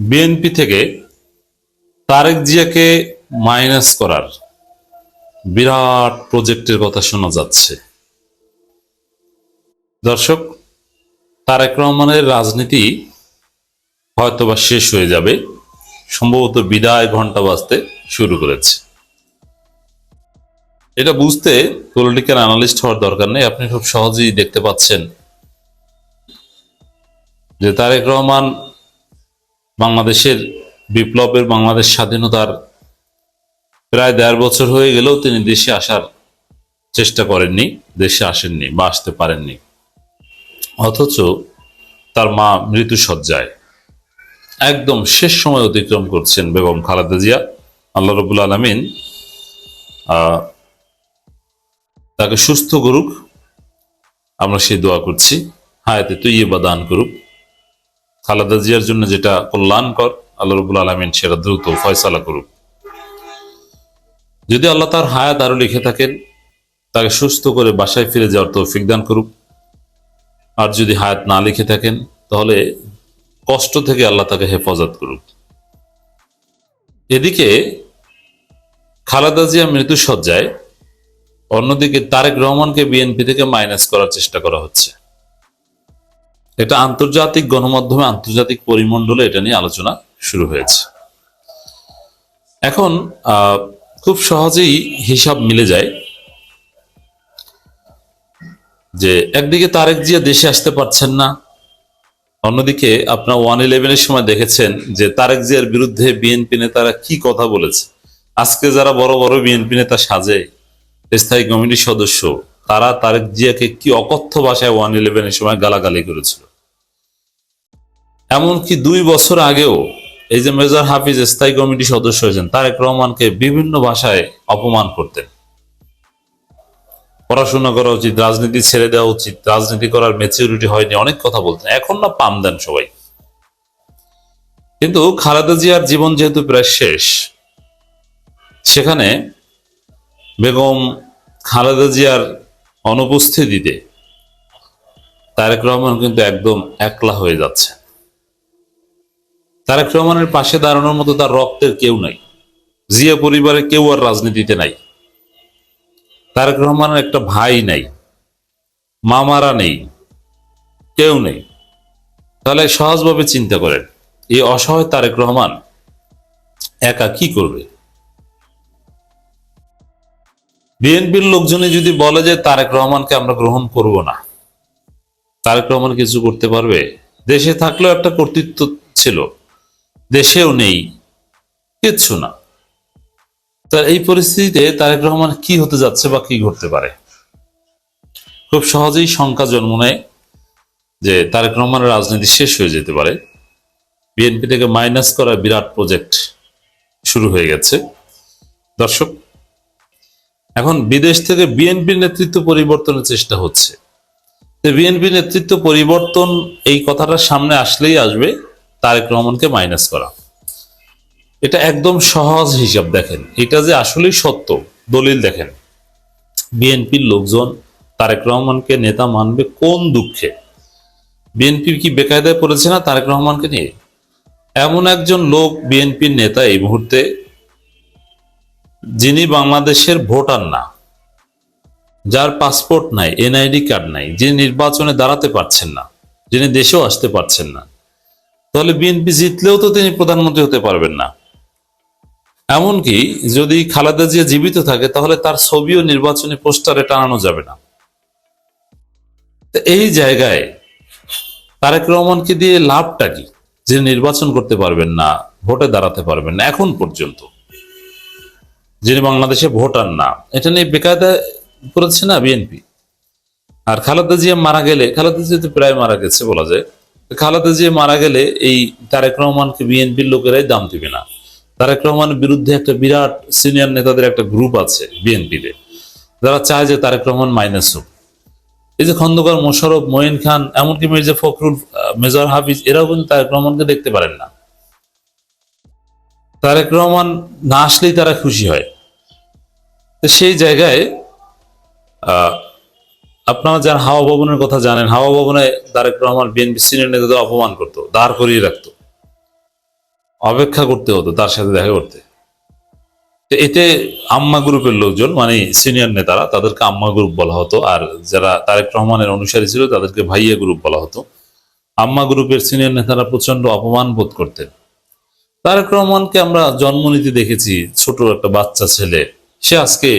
BNP থেকে তারেক জিয়াকে minus করার বিরাট প্রজেক্টের কথা শোনা যাচ্ছে। দর্শক, তারেক রহমানের রাজনীতি হয়তোবা শেষ হয়ে যাবে। সম্ভবত বিদায় ঘণ্টা বাজতে শুরু করেছে। এটা বুঝতে পলিটিক্যাল অ্যানালিস্ট হওয়ার দরকার নেই। আপনি খুব সহজেই দেখতে পাচ্ছেন যে তারেক রহমান বাংলাদেশের বিপ্লবের বাংলাদেশ স্বাধীনতার প্রায় দেড় বছর হয়ে গেলেও তিনি দেশে আসার চেষ্টা করেননি, দেশে আসেননি বা আসতে পারেননি। অথচ তার মা মৃত্যু সজ্জায় একদম শেষ সময় অতিক্রম করছেন বেগম খালেদা জিয়া। আল্লাহ রবুল আলমিন তাকে সুস্থ করুক, আমরা সেই দোয়া করছি। হায়াতে তুই বা দান করুক। খালেদা জিয়ার জন্য যেটা কল্যাণকর, আল্লাহ রবুল আলমিন সেটা দ্রুত ফয়সালা করুক। যদি আল্লাহ তার হায়াত আরও লিখে থাকেন, তাকে সুস্থ করে বাসায় ফিরে যাওয়ার তৌফিক দান করুক। আর যদি হায়াত না লিখে থাকেন, তাহলে কষ্ট থেকে আল্লাহ তাকে হেফাজত করুক। এদিকে খালেদা জিয়া মৃত্যু সজ্জায় অন্যদিকে তারেক রহমানকে বিএনপি থেকে মাইনাস করার চেষ্টা করা হচ্ছে। এটা আন্তর্জাতিক গণমাধ্যমে আন্তর্জাতিক পরিমণ্ডলে এটা নিয়ে আলোচনা শুরু হয়েছে। এখন খুব সহজেই হিসাব মিলে যায় যে একদিকে তারেক জিয়া দেশে আসতে পারছেন না, অন্যদিকে আপনার ওয়ান ইলেভেনের সময় দেখেছেন যে তারেক জিয়ার বিরুদ্ধে বিএনপি নেতারা কি কথা বলেছে। আজকে যারা বড় বড় বিএনপি নেতা সাজে, স্থায়ী কমিটির সদস্য তারা তারেক জিয়াকে কি অকথ্য ভাষায় ওয়ান ইলেভেনের সময় গালাগালি করেছিল। এমনকি দুই বছর আগেও এই যে মেজর হাফিজ স্থায়ী কমিটির সদস্য হয়েছেন, তারেক রহমানকে বিভিন্ন ভাষায় অপমান করতেন। পড়াশোনা করা উচিত, রাজনীতি ছেড়ে দেওয়া উচিত, রাজনীতি করার মেচিউরিটি হয়নি, অনেক কথা বলতেন। এখন না পাম দেন সবাই। কিন্তু খালেদা জিয়ার জীবন যেহেতু প্রায় শেষ, সেখানে বেগম খালেদা জিয়ার অনুপস্থিতিতে তারেক রহমান কিন্তু একদম একলা হয়ে যাচ্ছে। তারেক রহমানের পাশে দাঁড়ানোর মতো তার রক্তের কেউ নাই। জিয়া পরিবারে কেউ আর রাজনীতিতে নাই। তারেক রহমানের একটা ভাই নাই। মামারা নেই। কেউ নেই। তাহলে সহজভাবে চিন্তা করেন, এই অসহায় তারেক রহমান একা কি করবে? বিএনপির লোকজনে যদি বলে যে তারেক রহমানকে আমরা গ্রহণ করব না, তারেক রহমান কিছু করতে পারবে? দেশে থাকলেও একটা কর্তৃত্ব ছিল, দেশেও নেই, কিচ্ছু না। তার এই পরিস্থিতিতে তারেক রহমান কি হতে যাচ্ছে বা কি ঘটতে পারে? খুব সহজেই শঙ্কা জন্ম নেয় যে তারেক রহমানের রাজনীতি শেষ হয়ে যেতে পারে। বিএনপি থেকে মাইনাস করা বিরাট প্রজেক্ট শুরু হয়ে গেছে। দর্শক এখন বিদেশ থেকে বিএনপির নেতৃত্ব পরিবর্তনের চেষ্টা হচ্ছে। বিএনপি নেতৃত্ব পরিবর্তন এই কথাটা সামনে আসলেই আসবে, তারেক রহমানকে মাইনাস করা। এটা একদম সহজ হিসাব দেখেন। এটা যে আসলেই সত্য, দলিল দেখেন। বিএনপির লোকজন তারেক রহমানকে নেতা মানবে কোন দুঃখে? বিএনপি কি বেকায়দায় পড়েছে না তারেক রহমানকে নিয়ে? এমন একজন লোক বিএনপির নেতা এই মুহূর্তে যিনি বাংলাদেশের ভোটার না, যার পাসপোর্ট নাই, এনআইডি কার্ড নাই, যিনি নির্বাচনে দাঁড়াতে পারছেন না, যিনি দেশেও আসতে পারছেন না, তাহলে বিএনপি জিতলেও তো তিনি প্রধানমন্ত্রী হতে পারবেন না। এমনকি যদি খালেদা জিয়া জীবিত থাকে, তাহলে তার ছবিও নির্বাচনী পোস্টারে টানানো যাবে না। এই জায়গায় তারেক রহমানকে দিয়ে লাভটা কি? যে নির্বাচন করতে পারবেন না, ভোটে দাঁড়াতে পারবেন না, এখন পর্যন্ত। যিনি বাংলাদেশে ভোটার না। এটা নিয়ে বেকায়দা করেছে না বিএনপি? আর খালেদা জিয়া মারা গেলে, খালেদা জিয়া তো প্রায় মারা গেছে বলা যায়। খালেদা জিয়া মারা গেলে এই তারেক রহমানকে বিএনপির লোকেরাই দাম দিবে না। তারেক রহমানের বিরুদ্ধে একটা বিরাট সিনিয়র নেতাদের একটা গ্রুপ আছে বিএনপিতে। যারা চায় যে তারেক রহমান মাইনাস হোক। এই যে খন্দকার মোশারফ মঈন খান, এমনকি মির্জা ফখরুল মেজর হাফিজ, এরাও কিন্তু তারেক রহমানকে দেখতে পারেন না। তারেক রহমান না আসলেই তারা খুশি হয়। তো সেই জায়গায় আপনারা যারা হাওয়া ভবনের কথা জানেন, হাওয়া ভবনে তারেক রহমান বিএনপি সিনিয়র নেতাদের অপমান করতো, দাঁড় করিয়ে রাখতো। অপেক্ষা করতে হতো তার সাথে দেখা করতে। তো এতে আম্মা গ্রুপের লোকজন মানে সিনিয়র নেতারা, তাদেরকে আম্মা গ্রুপ বলা হতো, আর যারা তারেক রহমানের অনুসারী ছিল, তাদেরকে ভাইয়া গ্রুপ বলা হতো। আম্মা গ্রুপের সিনিয়র নেতারা প্রচণ্ড অপমান বোধ করতেন। তারেক রহমানকে আমরা জন্ম নিতে দেখেছি, ছোট একটা বাচ্চা ছেলে। সে আজকে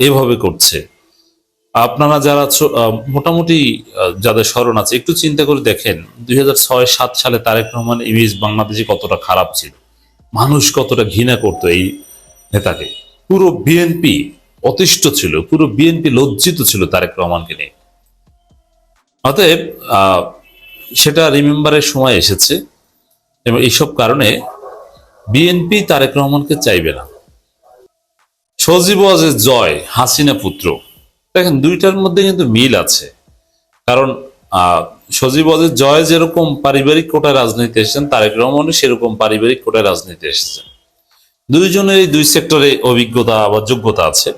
এভাবে করছে। আপনারা যারা মোটামুটি যাদের স্মরণ আছে, একটু চিন্তা করে দেখেন, দুই সাত সালে তারেক রহমান ইমেজ বাংলাদেশে কতটা খারাপ ছিল। মানুষ কতটা ঘৃণা করতো এই নেতাকে। পুরো বিএনপি অতিষ্ঠ ছিল, পুরো বিএনপি লজ্জিত ছিল তারেক রহমানকে নিয়ে। অতএব সেটা রিমেম্বারের সময় এসেছে। এবং এইসব কারণে বিএনপি তারেক রহমানকে চাইবে না। সজীব ওয়াজের জয়, হাসিনা পুত্র। দেখেন, দুইটার মধ্যে কিন্তু মিল আছে। কারণ সজীব ওয়াজের জয় যেরকম পারিবারিক কোটায় রাজনীতি এসেছেন, তারেক রহমানও সেরকম পারিবারিক কোটায় রাজনীতি এসেছেন। দুইজনের এই দুই সেক্টরে অভিজ্ঞতা বা যোগ্যতা আছে।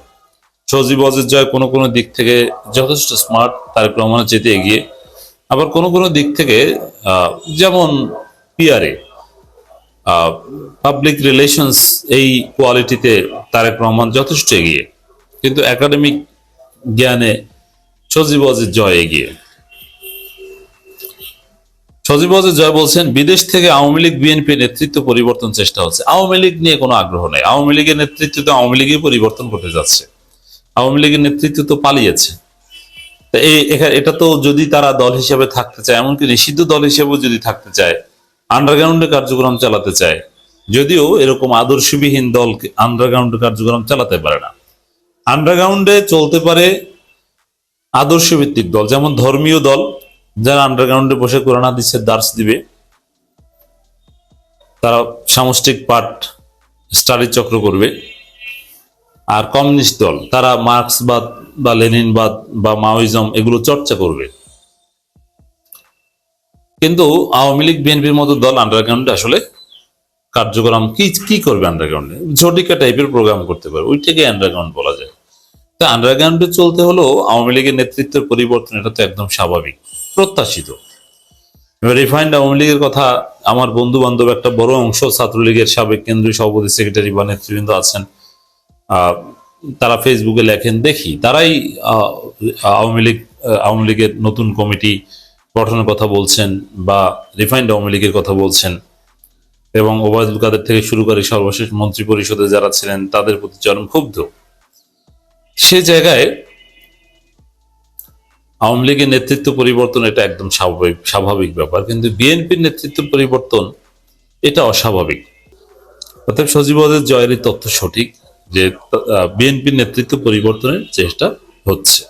সজীব ওয়াজের জয় কোনো কোনো দিক থেকে যথেষ্ট স্মার্ট, তারেক রহমানের যেতে এগিয়ে। আবার কোনো কোনো দিক থেকে যেমন পিয়ারে পাবলিক রিলেশনস এই কোয়ালিটিতে তারেক রহমান যথেষ্ট এগিয়ে। কিন্তু একাডেমিক জ্ঞানে সজীব জয় এগিয়ে। সজীব জয় বলছেন, বিদেশ থেকে আওয়ামী লীগ, বিএনপি নেতৃত্ব পরিবর্তন চেষ্টা হচ্ছে। আওয়ামী লীগ নিয়ে কোনো আগ্রহ নেই। আওয়ামী লীগের নেতৃত্ব তো আওয়ামী লীগই পরিবর্তন করতে যাচ্ছে। আওয়ামী লীগের নেতৃত্ব তো পালিয়েছে। এটা তো যদি তারা দল হিসেবে থাকতে চায়, এমনকি নিষিদ্ধ দল হিসেবেও যদি থাকতে চায় আন্ডারগ্রাউন্ডে কার্যক্রম চালাতে চায় যদিও এরকম আদর্শবিহীন দল আন্ডারগ্রাউন্ড কার্যক্রম চালাতে পারে না। আন্ডারগ্রাউন্ডে চলতে পারে আদর্শ ভিত্তিক দল, যেমন ধর্মীয় দল, যারা আন্ডারগ্রাউন্ডে বসে কোরআন, হাদিসের দার্স দিবে। তারা সামষ্টিক পাঠ স্টাডি চক্র করবে। আর কমিউনিস্ট দল, তারা মার্ক্সবাদ বা লেনিনবাদ বা মাওইজম এগুলো চর্চা করবে। কিন্তু আওয়ামী লীগ, বিএনপির মতো দল আন্ডারগ্রাউন্ডে আসলে কার্যক্রম কি কি করবে আন্ডারগ্রাউন্ডে ঝটিকা টাইপের প্রোগ্রাম করতে পারবে ওইটাকে আন্ডারগ্রাউন্ড বলা যায়। তা আন্ডারগ্রাউন্ডে চলতে হলেও আওয়ামী লীগের নেতৃত্বের পরিবর্তন এটা তো একদম স্বাভাবিক, প্রত্যাশিত। রিফাইন্ড আওয়ামী লীগের কথা, আমার বন্ধু বান্ধব একটা বড় অংশ ছাত্রলীগের সাবেক কেন্দ্রীয় সভাপতি সেক্রেটারি বা নেতৃবৃন্দ আছেন। তারা ফেসবুকে লেখেন, দেখি, তারাই আওয়ামী লীগ আওয়ামী লীগের নতুন কমিটি গঠনের কথা বলছেন বা রিফাইন্ড আওয়ামী লীগের কথা বলছেন। এবং ওবায়দুল কাদের থেকে শুরু করে সর্বশেষ মন্ত্রী পরিষদে যারা ছিলেন, তাদের প্রতি চরম ক্ষুব্ধ। সে জায়গায় আওয়ামী লীগের নেতৃত্ব পরিবর্তন এটা একদম স্বাভাবিক স্বাভাবিক ব্যাপার। কিন্তু বিএনপির নেতৃত্ব পরিবর্তন এটা অস্বাভাবিক। অর্থাৎ সজীবদের জয়ের তথ্য সঠিক যে বিএনপির নেতৃত্ব পরিবর্তনের চেষ্টা হচ্ছে,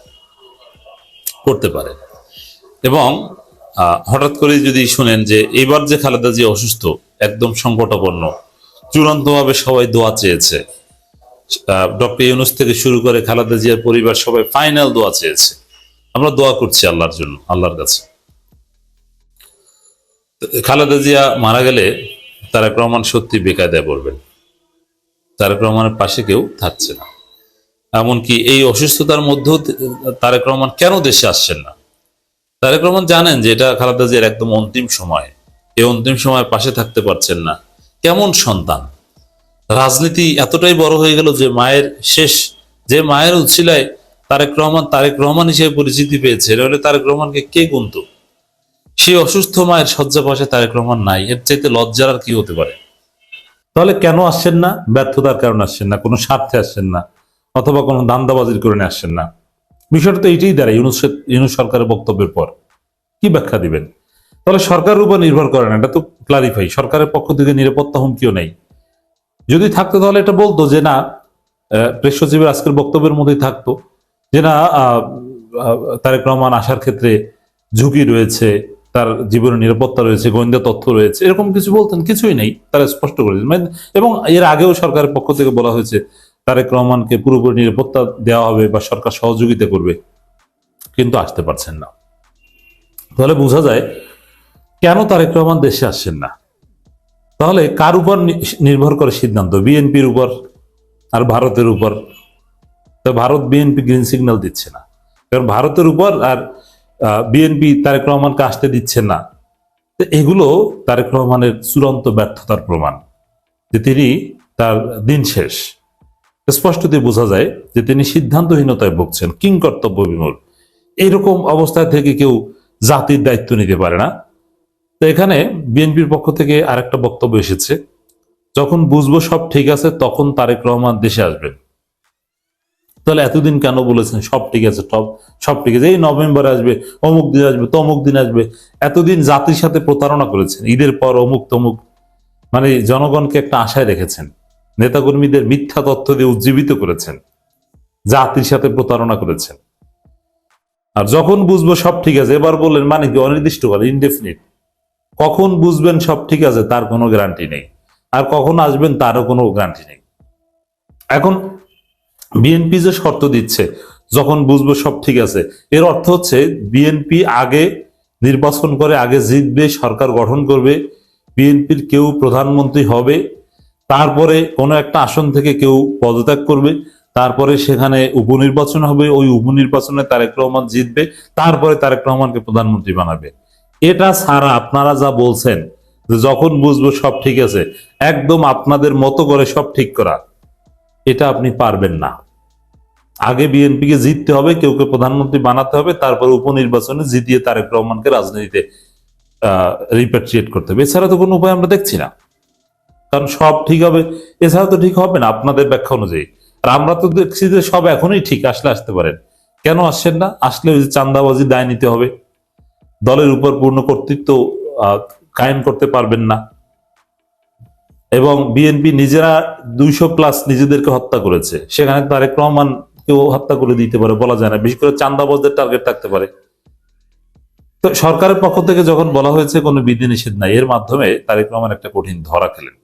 করতে পারে। এবং হঠাৎ করে যদি শুনেন যে এবার যে খালেদা জিয়া অসুস্থ, একদম সংকটাপন্ন চূড়ান্তভাবে সবাই দোয়া চেয়েছে। ডক্টর ইউনুস থেকে শুরু করে খালেদা জিয়ার পরিবার সবাই ফাইনাল দোয়া চেয়েছে। আমরা দোয়া করছি আল্লাহর জন্য, আল্লাহর কাছে। খালেদা জিয়া মারা গেলে তারেক রহমান সত্যি বেকায়দায় পড়বেন। তারেক রহমানের পাশে কেউ থাকছে না। এমনকি এই অসুস্থতার মধ্যেও তারেক রহমান কেন দেশে আসছেন না? তারেক রহমান জানেন যে এটা খালেদা জিয়ার একদম অন্তিম সময়। এই অন্তিম সময় পাশে থাকতে পারছেন না। কেমন সন্তান? রাজনীতি এতটাই বড় হয়ে গেল যে মায়ের শেষ, যে মায়ের উচ্ছিলায় তারেক রহমান তারেক রহমান হিসেবে পরিচিতি পেয়েছে। নাহলে তারেক রহমানকে কে গুনত? সেই অসুস্থ মায়ের শয্যা পাশে তারেক রহমান নাই। এর চাইতে লজ্জার আর কি হতে পারে? তাহলে কেন আসছেন না? ব্যর্থতার কারণে আসছেন না? কোনো স্বার্থে আসছেন না? অথবা কোনো দান্দাবাজির কারণে আসছেন না? বিষয়টা তো এইটাই দাঁড়ায়, ইউনুস ইউনুস সরকারের বক্তব্যের পর। কি ব্যাখ্যা দিবেন? তাহলে সরকারের উপর নির্ভর করে না এটা তো ক্লারিফাই সরকারের পক্ষ থেকে নিরাপত্তা হুমকিও নেই। যদি থাকতো তাহলে এটা বলতো যে না প্রেস সচিবের আজকের বক্তব্যের মধ্যেই থাকতো যে না তারেক রহমান আসার ক্ষেত্রে ঝুঁকি রয়েছে, তার জীবনের নিরাপত্তা রয়েছে, গোয়েন্দা তথ্য রয়েছে, এরকম কিছু বলতেন, কিছুই নেই, তারা স্পষ্ট করে মানে এবং এর আগেও সরকারের পক্ষ থেকে বলা হয়েছে তারেক রহমানকে পুরোপুরি নিরাপত্তা দেওয়া হবে বা সরকার সহযোগিতা করবে, কিন্তু আসতে পারছেন না। তাহলে বোঝা যায়, কেন তারেক রহমান দেশে আসছেন না? তাহলে কার উপর নির্ভর করে সিদ্ধান্ত? বিএনপির উপর আর ভারতের উপর? তো ভারত বিএনপি গ্রিন সিগন্যাল দিচ্ছে না। কারণ ভারতের উপর আর বিএনপি তারেক রহমানকে আসতে দিচ্ছে না। তো এগুলো তারেক রহমানের চূড়ান্ত ব্যর্থতার প্রমাণ, যে তিনি তার দিন শেষ। স্পষ্টতই বোঝা যায় যে তিনি সিদ্ধান্তহীনতায় ভুগছেন, কিং কর্তব্য বিমূল। এইরকম অবস্থায় থেকে কেউ জাতির দায়িত্ব নিতে পারে না। তো এখানে বিএনপির পক্ষ থেকে আরেকটা বক্তব্য এসেছে, যখন বুঝব সব ঠিক আছে, তখন তারেক রহমান দেশে আসবেন। তাহলে এতদিন কেন বলেছেন সব ঠিক আছে, সব সব ঠিক আছে? এই নভেম্বরে আসবে, অমুক দিন আসবে, তমুক দিন আসবে। এতদিন জাতির সাথে প্রতারণা করেছেন, ঈদের পর অমুক তমুক। মানে জনগণকে একটা আশায় রেখেছেন। নেতাকর্মীদের মিথ্যা তথ্য দিয়ে উজ্জীবিত করেছেন, জাতির সাথে প্রতারণা করেছেন। আর যখন বুঝব সব ঠিক আছে, এবার বললেন মানে কি অনির্দিষ্টকাল ইনডেফিনিট কখন বুঝবেন সব ঠিক আছে, তার কোনো গ্যারান্টি নেই। আর কখন আসবেন, তারও কোনো গ্যারান্টি নেই। এখন বিএনপি যে শর্ত দিচ্ছে, যখন বুঝব সব ঠিক আছে, এর অর্থ হচ্ছে বিএনপি আগে নির্বাচন করে, আগে জিতবে, সরকার গঠন করবে বিএনপির কেউ প্রধানমন্ত্রী হবে তারপরে কোনো একটা আসন থেকে কেউ পদত্যাগ করবে, তারপরে সেখানে উপনির্বাচন হবে, ওই উপনির্বাচনে তারেক রহমান জিতবে, তারপরে তারেক রহমানকে প্রধানমন্ত্রী বানাবে। এটা ছাড়া আপনারা যা বলছেন যখন বুঝব সব ঠিক আছে, একদম আপনাদের মতো করে সব ঠিক করা, এটা আপনি পারবেন না। আগে বিএনপিকে জিততে হবে, কেউ কে প্রধানমন্ত্রী বানাতে হবে, তারপর উপনির্বাচনে জিতিয়ে তারেক রহমানকে রাজনীতিতে, আহ রিপ্যাট্রিয়েট করতে হবে। এছাড়া তো কোনো উপায় আমরা দেখছি না। কারণ সব ঠিক হবে। এছাড়া তো ঠিক হবে না আপনাদের ব্যাখ্যা অনুযায়ী। আর আমরা তো দেখছি যে সব এখনই ঠিক, আসলে আসতে পারেন। কেন আসছেন না? আসলে ওই চান্দাবাজি দায় নিতে হবে। দলের উপর পূর্ণ কর্তৃত্ব কায়েম করতে পারবেন না। এবং বিএনপি নিজেরা দুইশো প্লাস নিজেদেরকে হত্যা করেছে। সেখানে তারেক রহমান কেউ হত্যা করে দিতে পারে, বলা যায় না। বিশেষ করে চান্দাবাজদের টার্গেট থাকতে পারে। তো সরকারের পক্ষ থেকে যখন বলা হয়েছে, কোনো বিধিনিষেধ নাই। এর মাধ্যমে তারেক রহমান একটা কঠিন ধরা খেলেন।